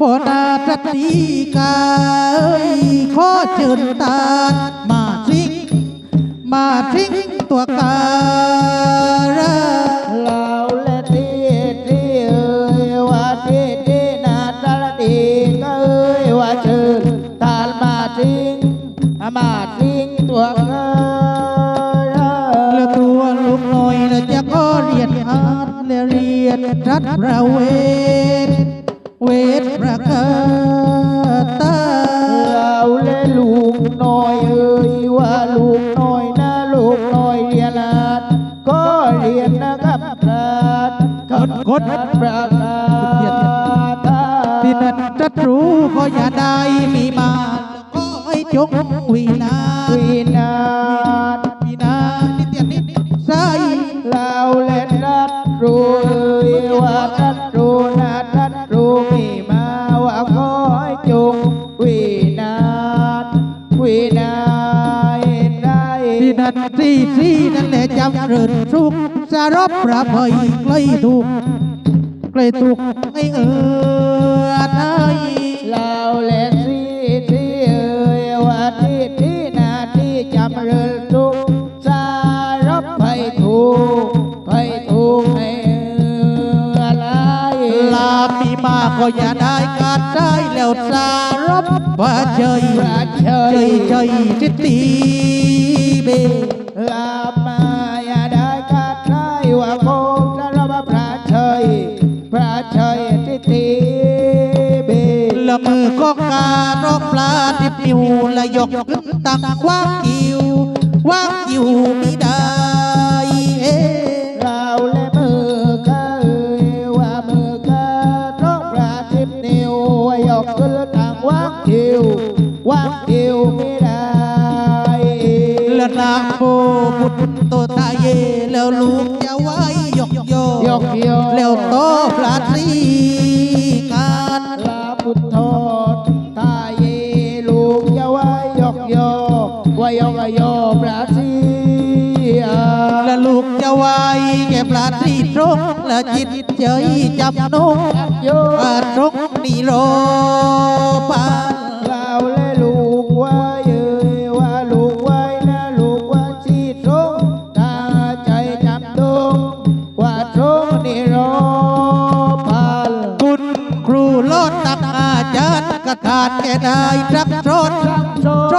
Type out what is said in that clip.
ปนาตตีกาเอ้ยขอเชิญตามาสิงมาสิงตัวการะเราและที่ที่เอ่ยว่าที่ที่นาตาลดีก็เอ่ยว่าเชิญตามาทิ้งมาทิ้งตัวเกอแล้วตัวลูกน้อยแล้วจะก็เรียนอาร์ตและเรียนรัฐประเวท เวทประกาตาเราและลูกน้อยเอ่ยว่าลูกน้อยนะลูกน้อยเรียนลาดก็เรียนนะครับพระกับกฎประกาศที่นั่นจะรู้ก็อย่าได้มีมาก็ให้จงวินาวินาวินานิเตียนนิใส่เราเล่นรัดรู้เอ่ยว่ารัดรู้นะ วินาศวินาศได้ที่นั่นที่ที่นั่นแหละจำเริญสุขสารบประเพยใกล้ถูกใกล้ถูกไอเอือไทยเราเล่ ก็อย่าได้การได้แล้วสารบว่าเฉยพระเชเฉยเฉยจิตตีเบลามาอย่าได้ขาดใครว่าคงจะรับพระเชยพระเชยที่ตีเบละมือก็การอกปลาทิบนิ้วและยกขึ้นตังว้างกิวว่างกิวไม่ได้ ละนางโบพุทธโตตาเยแล้วลูกจะไว้ยกโยกโยแล้วโตพลาสีการลาพุทโธตาเยลูกอยาไว้ยกโยวายกโยพระสีอาและลูกจะไว้แก่พลาสีตรงและจิตเฉยจำนงโยอาตรงนิโรปานารย์กาดแก่ได้รักโทษโท